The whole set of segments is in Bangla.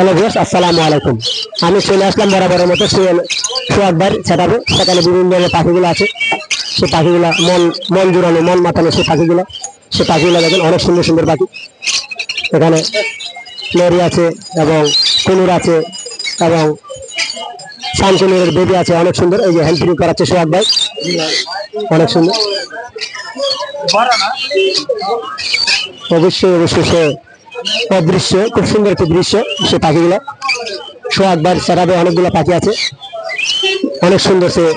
হ্যালো বস আসসালামু আলাইকুম। আমি চলে আসলাম বরাবরের মতো সোয়াকবার সেটাবে সেখানে বিভিন্ন ধরনের পাখিগুলো আছে। সে পাখিগুলো মন মন জুড়ানো, মন মাতানো সেই পাখিগুলো। সে পাখিগুলো দেখেন, অনেক সুন্দর সুন্দর পাখি। এখানে লরি আছে এবং কুনুর আছে এবং শানকুনুরের বেবি আছে, অনেক সুন্দর। এই যে হেল্পিং করাচ্ছে সোহাগ ভাই অনেক সুন্দর। অবশ্যই অবশ্যই সে অদৃশ্য খুব সুন্দর একটি দৃশ্য, সে পাখিগুলো। সোহাগবার সেরাবে অনেকগুলো পাখি আছে। অনেক সুন্দর সে।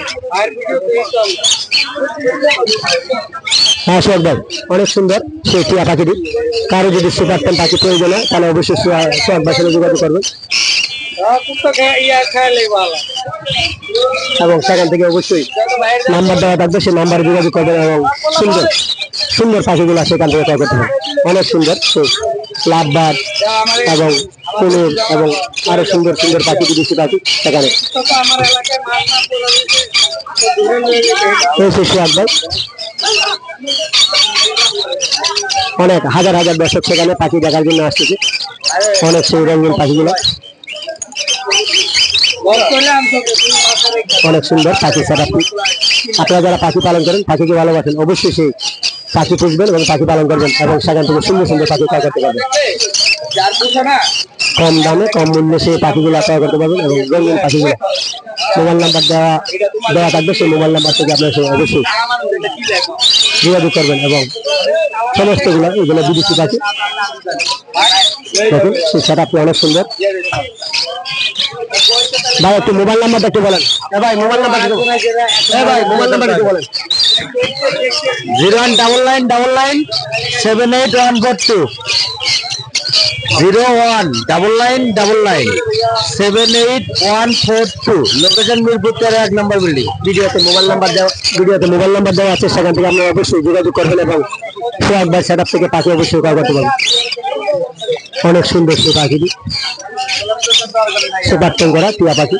হ্যাঁ ভাই অনেক সুন্দর সে টিয়া পাখিটি। কারও যদি সুপার টেন পাখি প্রয়োজন তাহলে অবশ্যই সোহা- সোহাগ ভাইয়ের সাথে যোগাযোগ করবেন এবং সেখান থেকে অবশ্যই নাম্বার দেওয়া থাকবে সেই নাম্বারে যোগাযোগ করবেন এবং সুন্দর সুন্দর পাখিগুলো সেখান থেকে করতে হবে। অনেক সুন্দর লাভবাদ এবং কুনুর এবং আরও সুন্দর সুন্দর পাখি বিদেশি পাখি সেখানে। অনেক, হাজার হাজার দর্শক সেখানে পাখি দেখার জন্য আসতেছে। অনেক সেই রঙিন পাখিগুলো। অনেক সুন্দর পাখি সেটা আপনারা যারা পাখি পালন করেন, পাখিকে ভালোবাসেন, অবশ্যই সেই পাখি পুষবেন এবং পাখি পালন করবেন এবং সেখান থেকে সুন্দর সুন্দর পাখি ক্রয় করতে পারবেন। কম দামে, কম মূল্যে সেই পাখিগুলো ক্রয় করতে পারবেন এবং রঙিন পাখিগুলো। মোবাইল নাম্বার দেওয়া দেওয়া থাকবে, সেই মোবাইল নাম্বার থেকে আপনার সেই অবশ্যই যোগাযোগ করবেন এবং সমস্তগুলো, এগুলো বিদেশি পাখি। দেখুন সেটা আপনি অনেক সুন্দর। ভাই, একটু মোবাইল নাম্বারটা একটু বলেন। ভাই মোবাইল নাম্বারটা ভাই মোবাইল নাম্বারটা একটু বলেন। Zero one double nine double nine seven eight one four two. Zero one double nine double nine seven eight one four two. Location Mirpur তেরো এক নম্বর বিল্ডিং। ভিডিওতে মোবাইল নাম্বার দেওয়া ভিডিওতে মোবাইল নাম্বার দেওয়া আছে, সেখান থেকে আপনারা অবশ্যই যোগাযোগ করবেন এবং সোহাগ ভাই সেট থেকে পাখি অবশ্যই করতে পারবেন। অনেক সুন্দর সেই পাখিটি। সুপার টেন করা টিয়া পাখি।